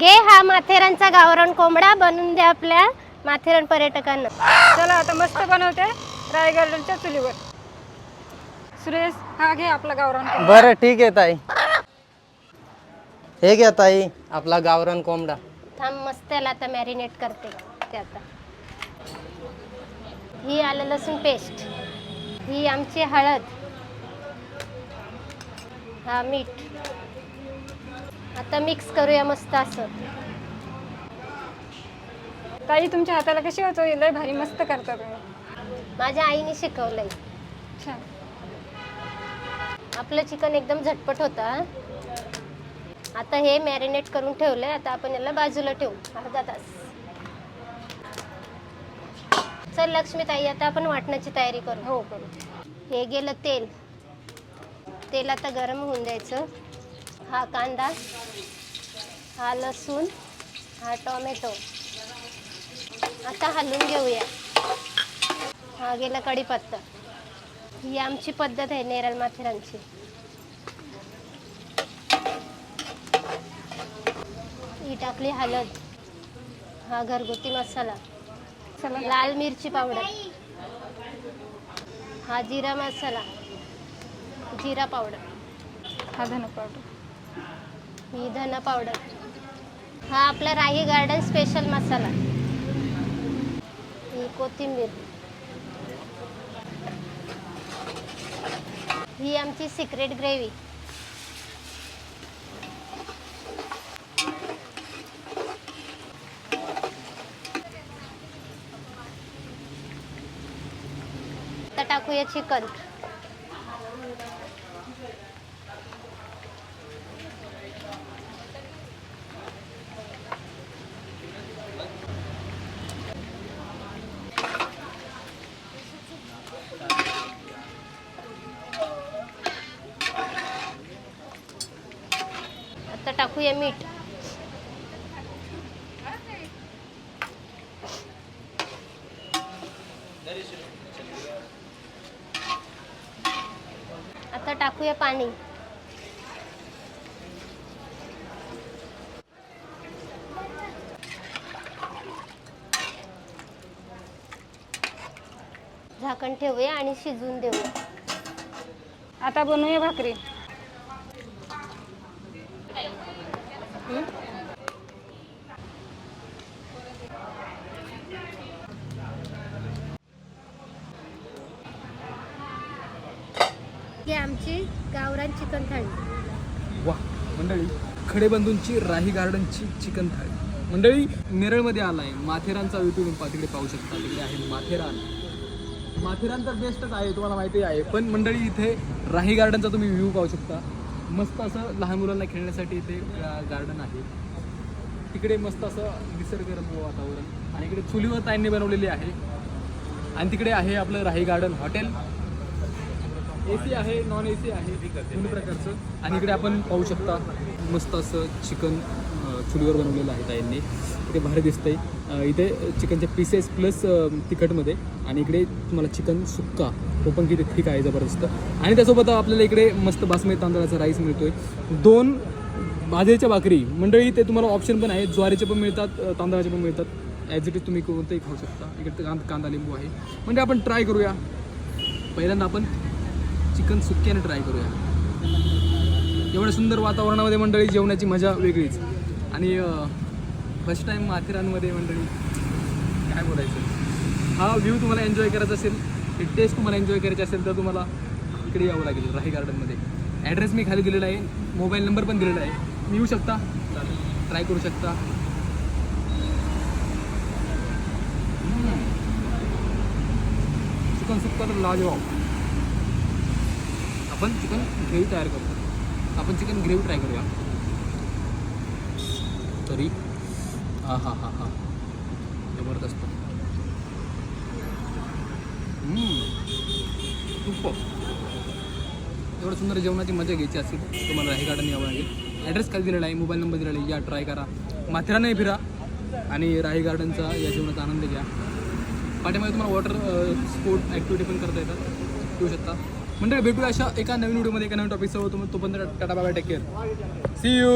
घे हा माथेरानचा गावरान कोंबडा बनवून द्या आपल्या माथेरान पर्यटकांना. चला आता मस्त बनवते राय गार्डनच्या चुलीवर. सुरेश हा घे आपला गावरान कोंबडा. बरं ठीक आहे ताई. हे घ्या ताई आपला गावरान कोंबडा. थांब मस्त त्याला आता मॅरिनेट करते ते आता. ही आलं लसूण पेस्ट ही आमची हळद. हा मीठ. आता मिक्स करूया मस्त असं. ताई तुमच्या हाताला कशी होतो लय भारी मस्त करता तुम्ही. माझ्या आईने शिकवलंय. छान. आपलं चिकन एकदम झटपट होता आता हे मॅरिनेट करून ठेवलंय. आता आपण याला बाजूला ठेवू. अर्धा तास. चल लक्ष्मी ताई आता आपण वाटण्याची तयारी करू. हो करू. हे गेलं तेल. तेल आता गरम होऊन द्यायचं. हा कांदा हा लसूण हा टोमॅटो. आता हलवून घेऊया. हा गेला कढीपत्ता. ही आमची पद्धत आहे नेरल माथेरांची ही टाकली हळद हा घरगुती मसाला चला लाल मिरची पावडर हा जिरा मसाला जिरा पावडर. हा धन पावडर. ही धना पावडर. हा आपला राही गार्डन स्पेशल मसाला. ही कोथिंबीर. ही आमची सिक्रेट ग्रेव्ही आता टाकूया चिकन आता टाकूया मीठ. आता टाकूया पाणी. झाकण ठेवूया आणि शिजवून देऊया. आता बनवूया भाकरी. ही आमची गावरान चिकन थाळी. वा मंडळी खडेबंधूंची राही गार्डनची चिकन थाळी. मंडळी नेरळमध्ये आलाय. माथेरानचा व्यू तुम्ही पा- तिकडे पाहू शकता. तिकडे आहे माथेरान. माथेरान तर बेस्टच आहे तुम्हाला माहिती आहे. पण मंडळी इथे राही गार्डनचा तुम्ही व्ह्यू पाहू शकता. मस्त असं लहान मुलांना खेळण्यासाठी इथे गार्डन आहे. तिकडे मस्त असं निसर्गरम्य वातावरण आणि इकडे चुलीवर ताईंनी बनवलेली आहे. आणि तिकडे आहे आपलं Rahi garden hotel. A C आहे नॉन ए सी आहे दोन्ही प्रकारचं. आणि इकडे आपण पाहू शकता मस्त असं चिकन चुलीवर बनवलेलं आहे ताईंनी. इथे भारी दिसतं आहे इथे चिकनचे पीसेस प्लस तिखटमध्ये. आणि इकडे तुम्हाला चिकन सुक्का. तो पण किती ठीक आहे जबरदस्त. आणि त्यासोबत आपल्याला इकडे मस्त बासमती तांदळाचा राईस मिळतोय. दोन बाजरीच्या भाकरी. मंडळी ते तुम्हाला ऑप्शन पण आहे. ज्वारीचे पण मिळतात तांदळाचे पण मिळतात. ॲज इट इज तुम्ही कोणतंही खाऊ शकता. इकडे कांदा कांदा लिंबू आहे. म्हणजे आपण ट्राय करूया. पहिल्यांदा आपण चिकन सुक्क्याने ट्राय करूया. एवढ्या सुंदर वातावरणामध्ये मंडळी जेवणाची मजा वेगळीच. आणि फर्स्ट टाईम माथेरानमध्ये मंडळी काय बोलायचं? हा व्ह्यू तुम्हाला एन्जॉय करायचा असेल ही टेस्ट तुम्हाला एन्जॉय करायची असेल तर तुम्हाला इकडे यावं लागेल राही गार्डनमध्ये ॲड्रेस मी खाली दिलेला आहे मोबाईल नंबर पण दिलेला आहे. तुम्ही येऊ शकता ट्राय करू शकता. चिकन सुक्का तर लाजवाब आपण चिकन ग्रेव्ही तयार करतो आपण चिकन ग्रेव्ही ट्राय करूया. तरी. हां हां हां हां. जबरदस्त. खूप. एवढं सुंदर जेवणाची मजा घ्यायची असेल तुम्हाला राही गार्डन यावं लागेल. ॲड्रेस काय दिलेला आहे? मोबाईल नंबर दिलेला आहे. या ट्राय करा. माथेरानही फिरा आणि राही गार्डनचा या जेवणाचा आनंद घ्या. पाठीमध्ये तुम्हाला वॉटर स्पोर्ट ॲक्टिव्हिटी पण करता येतात. घेऊ शकता. म्हणजे भेटूया अशा एका नवीन व्हिडिओमध्ये एका नवीन टॉपिकसह तुम्ही तोपर्यंत टाटा बाबा टेक केअर सी यू